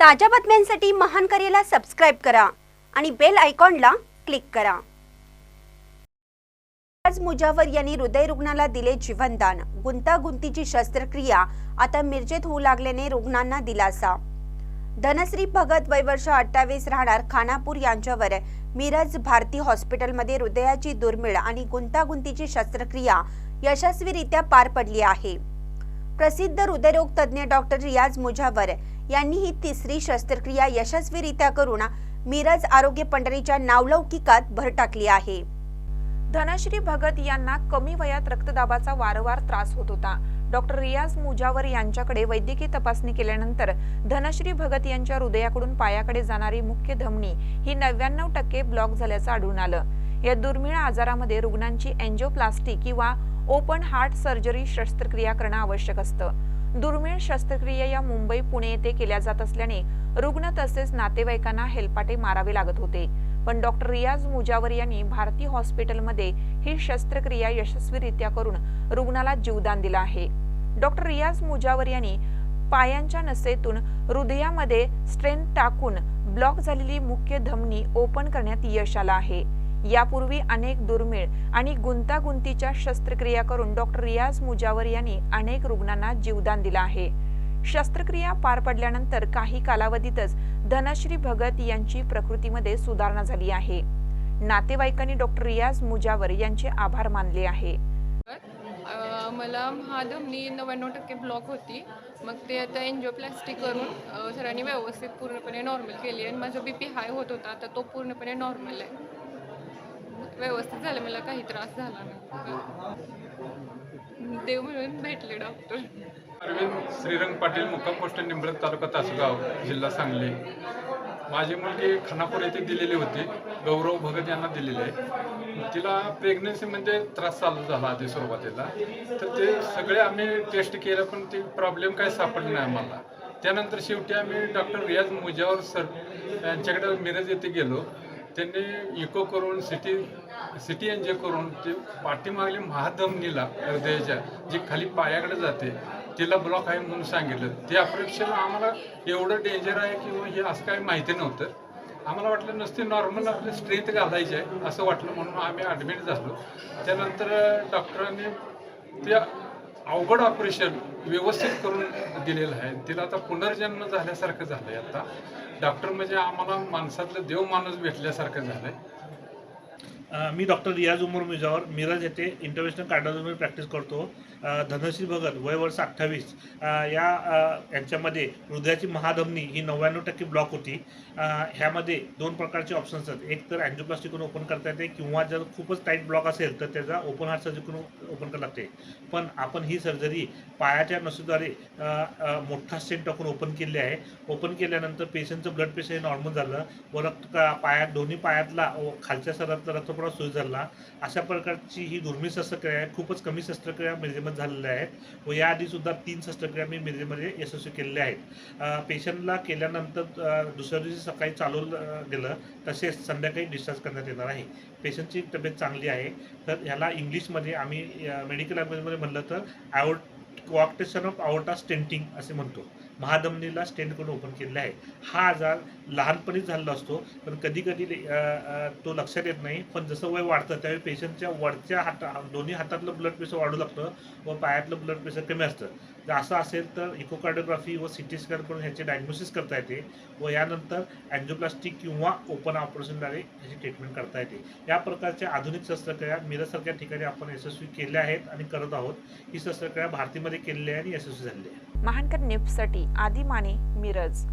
ताज्या बातम्यांसाठी महान करेला सबस्क्राईब करा आणि बेल आयकॉनला क्लिक करा. आज मुजावर यांनी हृदयरुग्णाला दिले जीवनदान. गुंतागुंतीची शस्त्रक्रिया आता मिरजेत होऊ लागल्याने रुग्णांना दिलासा. धनश्री भगत वयवर्ष अठ्ठावीस राहणार खानापूर यांच्यावर मिरज भारती हॉस्पिटलमध्ये हृदयाची दुर्मिळ आणि गुंतागुंतीची शस्त्रक्रिया यशस्वीरित्या पार पडली आहे. प्रसिद्ध हृदयरोग तज्ज्ञ डॉक्टर रियाज मुजावर यांनी ही तिसरी शस्त्रक्रिया यशस्वीरित्या करून मिरज आरोग्य पंढरीच्या नावलौकिकात भर टाकली आहे. धनश्री भगत यांना कमी वयात रक्तदाबाचा वारंवार त्रास होत होता. डॉक्टर रियाज मुजावर यांच्याकडे वैद्यकीय तपासणी केल्यानंतर धनश्री भगत यांच्या हृदयाकडून पायाकडे जाणारी मुख्य धमनी ही नव्याण्णव टक्के ब्लॉक झाल्याचं आढळून आलं. या दुर्मिळ आजारामध्ये रुग्णांची एन्जिओप्लास्टी किंवा ओपन हार्ट सर्जरी शस्त्रक्रिया करणं आवश्यक असतं. दुर्मिळ शस्त्रक्रिया या मुंबई पुणे येथे केल्या जात असल्याने रुग्ण तसेच नातेवाईकांना हेलपाटे मारावे लागत होते. पण डॉक्टर रियाज मुजावर यांनी भारती हॉस्पिटलमध्ये ही शस्त्रक्रिया यशस्वीरित्या करून रुग्णाला जीवदान दिलं आहे. डॉक्टर रियाज मुजावर यांनी पायांच्या नसेतून हृदयामध्ये स्ट्रेन टाकून ब्लॉक झालेली मुख्य धमनी ओपन करण्यात यश आलं आहे. यापूर्वी अनेक दुर्मिळ आणि गुंतागुंतीच्या शस्त्रक्रिया करून डॉक्टर रियाज मुजावर यांनी अनेक रुग्णांना जीवदान दिलं आहे. शस्त्रक्रिया पार पडल्यानंतर काही कालावधीतच धनश्री भगत यांची प्रकृतीमध्ये सुधारणा झाली आहे. नातेवाईकांनी डॉक्टर रियाज मुजावर यांचे आभार मानले आहे. मला महाधमनी नव्याण्णव टक्के ब्लॉक होती. मग ते आता एन्जिओप्लास्टी करून सरांनी व्यवस्थित पूर्णपणे नॉर्मल केली आणि माझा बी पी हाय होत होता. आता तो पूर्णपणे नॉर्मल आहे. व्यवस्थित झालं मला काही त्रास झाला नाही. देव मिळून भेटले डॉक्टर. अरविंद श्रीरंग पाटील मुक्काम पोस्ट निंबळक तालुका तासगाव जिल्हा सांगली. माझी मुलगी खानापूर येथे दिलेली होती गौरव भगत यांना दिलेली आहे. तिला प्रेग्नन्सीमध्ये म्हणजे त्रास चालू झाला आधी सुरुवातीला. तर ते सगळे आम्ही टेस्ट केलं पण ते प्रॉब्लेम काय सापडली नाही आम्हाला. त्यानंतर शेवटी आम्ही डॉक्टर रियाज मुजावर सर यांच्याकडे मिरज येथे गेलो. त्यांनी इको करून सिटी सिटी एन जे करून ते पाठीमागली महाधमनीला हृदयाच्या जी खाली पायाकडे जाते तिला ब्लॉक आहे म्हणून सांगितलं. ते अपेक्षेला आम्हाला एवढं डेंजर आहे किंवा हे असं काही माहिती नव्हतं. आम्हाला वाटलं नसते नॉर्मल आपली स्ट्रेंथ घालायची आहे असं वाटलं म्हणून आम्ही ॲडमिट झालो. त्यानंतर डॉक्टरांनी त्या अवघड ऑपरेशन व्यवस्थित करून दिलेलं आहे. तिला आता पुनर्जन्म झाल्यासारखं झालं आहे आता. डॉक्टर म्हणजे आम्हाला माणसातलं देव माणूस भेटल्यासारखं झालं आहे मी डॉक्टर रियाज उमर मिजावर मिरज येथे इंटरनॅशनल कार्डिओलॉजी प्रॅक्टिस करतो. धनश्री भगत वय वर्ष अठ्ठावीस. या यांच्यामध्ये हृदयाची महाधमनी ही नव्याण्णव टक्के ब्लॉक होती. ह्यामध्ये दोन प्रकारचे ऑप्शन्स आहेत. एक तर अँजिओप्लास्टी ओपन करता येते किंवा जर खूपच टाईट ब्लॉक असेल तर त्याचा ओपन हार्ट सर्जरीकडून ओपन करावं लागते. पण आपण ही सर्जरी पायाच्या नसूद्वारे मोठा स्टेन टाकून ओपन केली आहे. ओपन केल्यानंतर पेशंटचं ब्लड प्रेशर हे नॉर्मल झालं. व रक्त का- पायात दोन्ही पायातला व खालच्या रक्त रक्तप्रवाह सुरू झाला अशा प्रकारची ही दुर्मिळ शस्त्रक्रिया आहे खूपच कमी शस्त्रक्रिया मिरजेमध्ये झालेल्या आहेत व याआधी सुद्धा तीन शस्त्रक्रिया मी मिरजेमध्ये यशस्वी केलेल्या आहेत. पेशंटला केल्यानंतर दुसऱ्या दिवशी सकाळी चालवलं गेलं तसेच संध्याकाळी डिस्चार्ज करण्यात येणार आहे. पेशंटची तब्येत चांगली आहे तर ह्याला इंग्लिशमध्ये आम्ही मेडिकल लँग्वेजमध्ये म्हणलं तर ॲवोट कॉक्टेशन ऑफ आवटा स्टेंटिंग असे म्हणतो. महाधमनीला स्टेंट करून ओपन केलेला आहे. हा आजार लहानपणीच झालेला असतो पण कधी कधी तो लक्षात येत नाही. पण जसं वय वाढतं त्यावेळी पेशंटच्या वरच्या हाता दोन्ही हातातलं ब्लड प्रेशर वाढू लागतं व पायातलं ब्लड प्रेशर कमी असतं. जर असं असेल तर इकोकार्डिओग्राफी व सी टी स्कॅन करून ह्याचे डायग्नोसिस करता येते व यानंतर अँजिओप्लास्टिक किंवा ओपन ऑपरेशनद्वारे ह्याची ट्रीटमेंट करता येते. या प्रकारच्या आधुनिक शस्त्रक्रिया मिरजसारख्या ठिकाणी आपण यशस्वी केल्या आहेत आणि करत आहोत. ही शस्त्रक्रिया भारतीमध्ये केलेली आहे आणि यशस्वी झालेली आहे. महानकर न्यूजसाठी आदी माने मिरज.